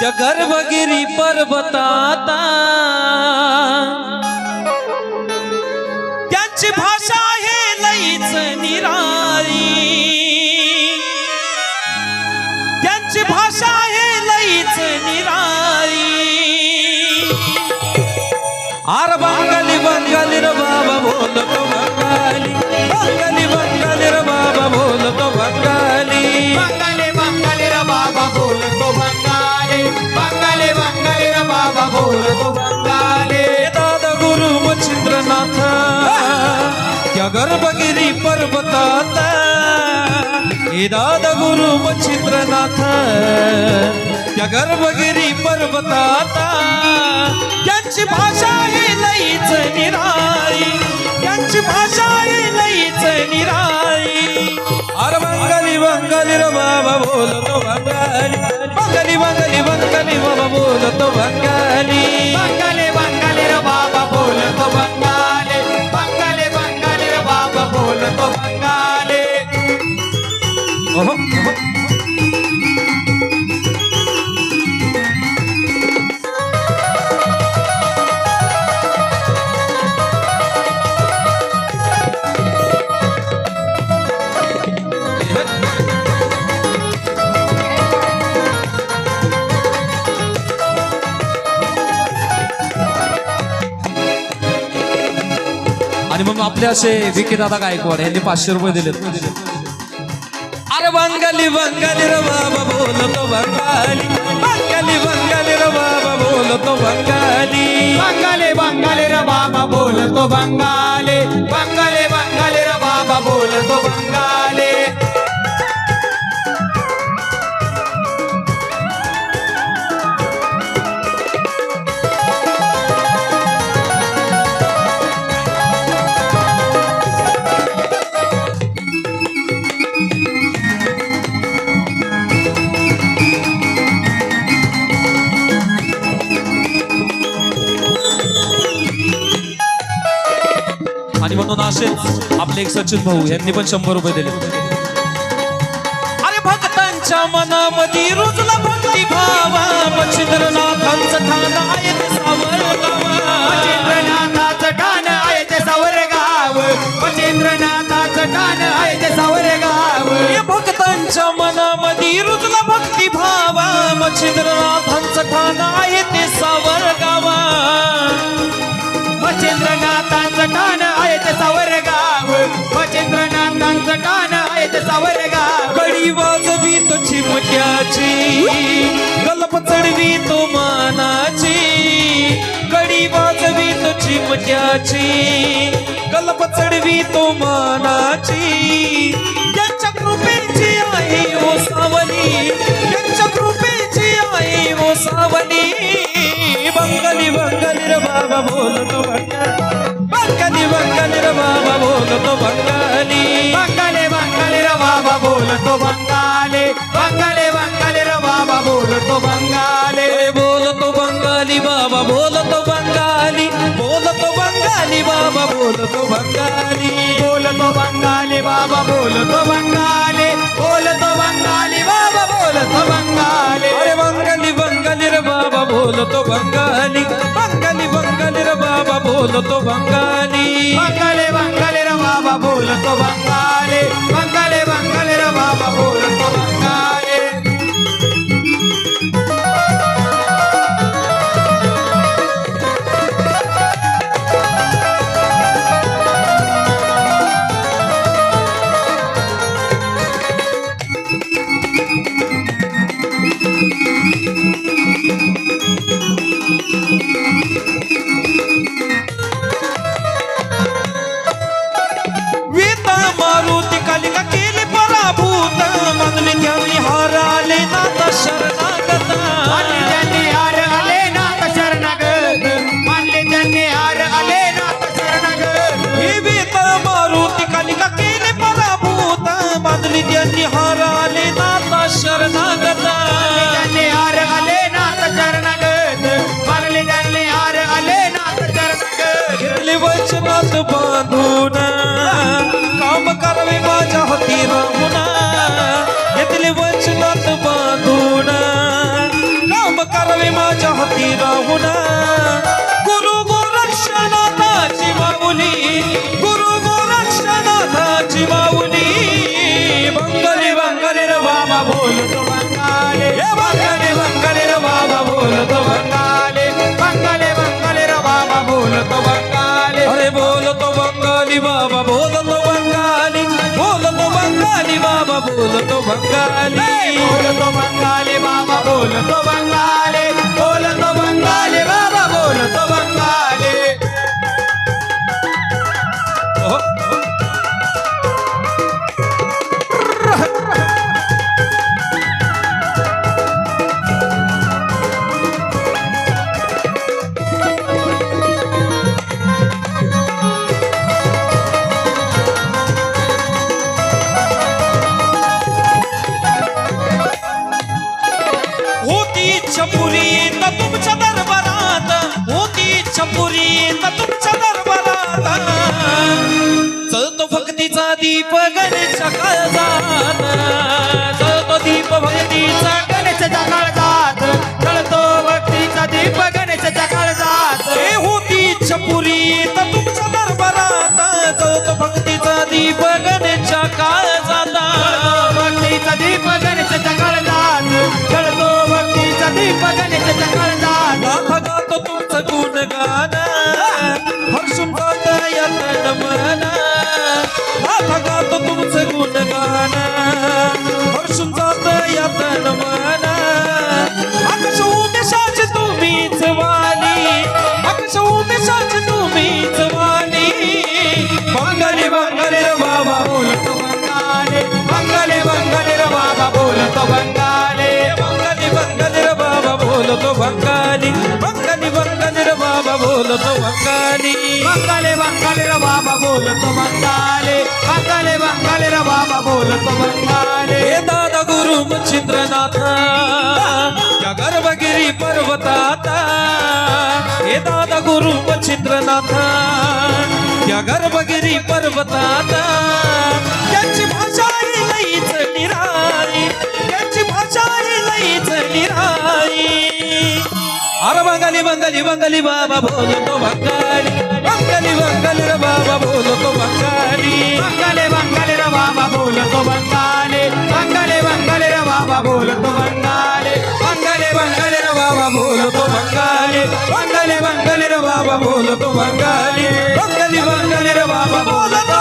त्या गर्भगिरी पर्वताता. त्यांची भाषा आहे लईच निराळी. त्यांची भाषा आहे लईच निराळी. आर बंगाली बंगाली र बाबा बोलतो बंगाली. त्या गर्भगिरी पर्वतात. हे दादा गुरु मच्छिंद्रनाथ त्या गर्भगिरी पर्वतात. त्यांची भाषा आहे लईच निराळी. त्यांची भाषा आहे लईच निराळी. अरे बंगाली बंगाली रे बाबा बोलतो बंगाली बंगाली बंगाली बंगाली बाबा बोलतो बंगाली बंगाले आणि मग आपले असे विके दादा गायकवाड यांनी पाचशे रुपये दिलेत. अरे बंगाली बंगाली रे बाबा बोलतो बंगाली बंगाली बंगाली रे बाबा बोलतो बंगाली बंगाले बंगाले आणि म्हणून असे आपले एक सचिन भाऊ यांनी पण शंभर रुपये दिले. अरे भक्तांच्या मनामध्ये रुजला भक्ती भावा मच्छिंद्रनाथांचं ठाण आहे ते सावरगावा. ठाण आहे ते सावरगाव. मच्छिंद्रनाथाचं ठाण आहे ते सावरगाव. भक्तांच्या मनामध्ये रुजला भक्ती भावा मच्छिंद्रनाथांचं ठाण आहे ते सावरगावा. मच्छिंद्रनाथांचं ठाण मच्छिंद्रनाथांचं ठाण आहे ते सावरगाव कडी वाजवी तो चिमक्याची गलप चढवी तो मानाची. कडी वाजवी तो चिमक्याची गलप चढवी तो मानाची. त्यांच्या कृपेची आहे ओ सावली. त्यांच्या कृपेची आहे ओ सावली. बंगली बंगली रे बाबा बोलतो बंगाली. बंगाली रे बाबा बोलतो बंगाली बंगाले बंगाले र बाबा बोलतो बंगाले बंगाले बंगाले र बाबा बोलतो बंगाले ए बोलतो बंगाली बाबा बोलतो बंगाली बोलतो बंगाली बाबा बोलतो बंगाली बोलतो बंगाली बाबा बोलतो बंगाली बोलतो बंगाली बाबा बोलतो बंगाली अरे बंगाली बंगाली रे बाबा बोलतो बंगाली बंगाली Shiva बाबा बोलतो बंगाले चपुरी तर तुमच्या दरबारात. होती चपुरी तर तुमच्या दरबारात. चलतो भक्तीचा दीप गणेशच्या काळजात. चलतो दीप भक्तीचा गणेशाच्या काळजात. चलतो भक्तीचा दीप गणेशाच्या काळजात. हे होती चपुरी तर तुमच्या दरबारात. चलतो भक्तीचा दीप गणेश बोलतो बंगाले बंगाली बंगाली बाबा बोलतो बंगाली. बंगाली बंगाली रे बाबा बोलतो बंगाली. बंगाले बंगाले रे बाबा बोलतो बंगाले. बंगाले बंगाले रे बाबा बोलतो बंगाले. हे दादा गुरु मच्छिंद्रनाथ या गर्भगिरी पर्वतात. हे दादा गुरु मच्छिंद्रनाथ या गर्भगिरी पर्वतात. त्यांची भाषा ही लईच निराळी त्यांची भाषा ही लईच निराळी अरे बंगाली बंगाली बंगाली बाबा बोलतो बंगाली बंगाली बंगाली रे बाबा बोलतो बंगाली बंगाले बंगाले रे बाबा बोलतो बंगाले बंगाले बंगाले रे बाबा बोलतो बंगाले बंगाली बंगाली रे बाबा बोलतो बंगाली बंगाली बंगाली रे बाबा बोलतो बंगाली बंगाली बंगाली रे बाबा बोलतो